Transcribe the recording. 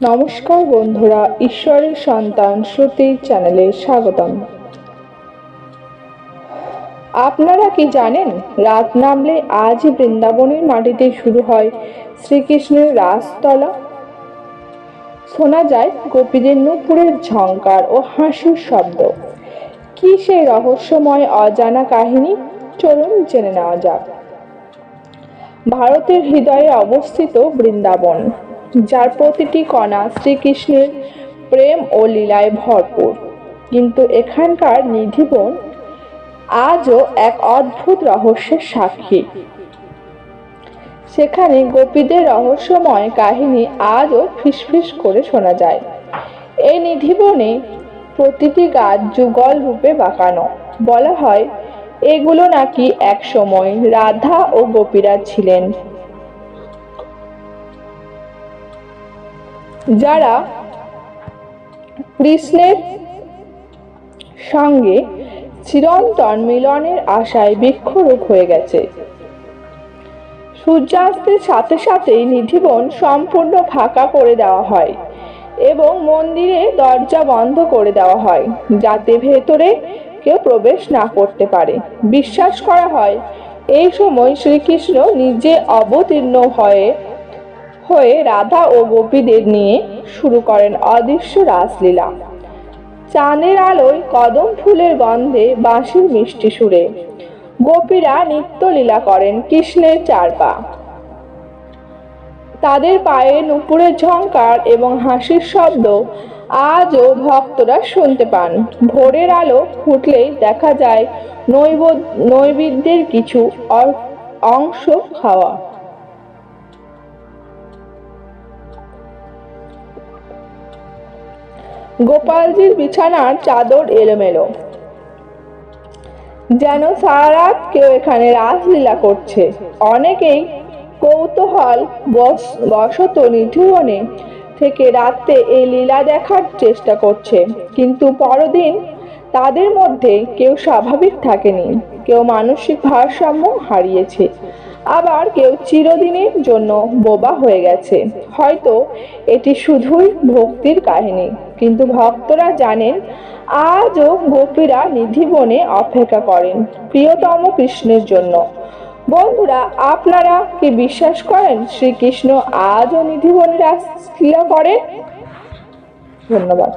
নমস্কার বন্ধুরা, ঈশ্বরের সন্তান শ্রুতি চ্যানেলে স্বাগতম। আপনারা কি জানেন, রাত নামলে আজই বৃন্দাবনের মাটিতে শুরু হয় শ্রীকৃষ্ণের রাসতলা? শোনা যায়, গোপীদের নুপুরের ঝঙ্কার ও হাসির শব্দ। কি সেই রহস্যময় অজানা কাহিনী? চলুন জেনে নেওয়া যাক। ভারতের হৃদয়ে অবস্থিত বৃন্দাবন। যার প্রতিটি কণা শ্রীকৃষ্ণের প্রেম ও লীলায় ভরপুর। কিন্তু এখানকার নিধিবন আজও এক অদ্ভুত রহস্যের সাক্ষী। সেখানে গোপীদের রহস্যময় কাহিনী আজও ফিসফিস করে শোনা যায়। এই নিধিবনে প্রতিটি গাছ যুগল রূপে বাঁকানো। বলা হয়, এগুলো নাকি এক সময় রাধা ও গোপীরা ছিলেন। যারা কৃষ্ণের সঙ্গে চিরন্তন মিলনের আশায় বৃক্ষরূপ হয়ে গেছে। সূর্যাস্তের সাথে সাথেই নিধিবন সম্পূর্ণ ফাঁকা করে দেওয়া হয় এবং মন্দিরে দরজা বন্ধ করে দেওয়া হয় যাতে ভেতরে কেউ প্রবেশ না করতে পারে। বিশ্বাস করা হয়, এই সময় শ্রীকৃষ্ণ নিজে অবতীর্ণ হয়ে হয়ে রাধা ও গোপীদের নিয়ে শুরু করেন অদৃশ্য রাসলীলা। চাঁদের আলোয় কদম ফুলের গন্ধে বাঁশির মিষ্টি সুরে। গোপীরা নিত্যলীলা করেন কৃষ্ণের চারপা। তাদের পায়ে নুপুরের ঝংকার এবং হাসির শব্দ আজও ভক্তরা শুনতে পান। ভোরের আলো ফুটলেই দেখা যায় নৈব, নৈবেদ্যের কিছু অংশ খাওয়া। গোপালজির বিছানার চাদর এলোমেলো। যেন সারা রাত কেউ এখানে রাসলীলা করছে। অনেকেই কৌতূহল বশত নিধুবনে থেকে রাতে এই লীলা দেখার চেষ্টা করছে। কিন্তু পরদিন তাদের মধ্যে কেউ স্বাভাবিক থাকেনি। কেউ মানসিক ভারসাম্য হারিয়েছে। আবার কেউ চিরদিনের জন্য বোবা হয়ে গেছে। হয়তো এটি শুধুই ভক্তির কাহিনী, কিন্তু ভক্তরা জানেন, আজও গোপীরা নিধিবনে অপেক্ষা করেন প্রিয়তম কৃষ্ণের জন্য। বন্ধুরা, আপনারা কি বিশ্বাস করেন শ্রীকৃষ্ণ আজও নিধিবনে রাসলীলা করেন? ধন্যবাদ।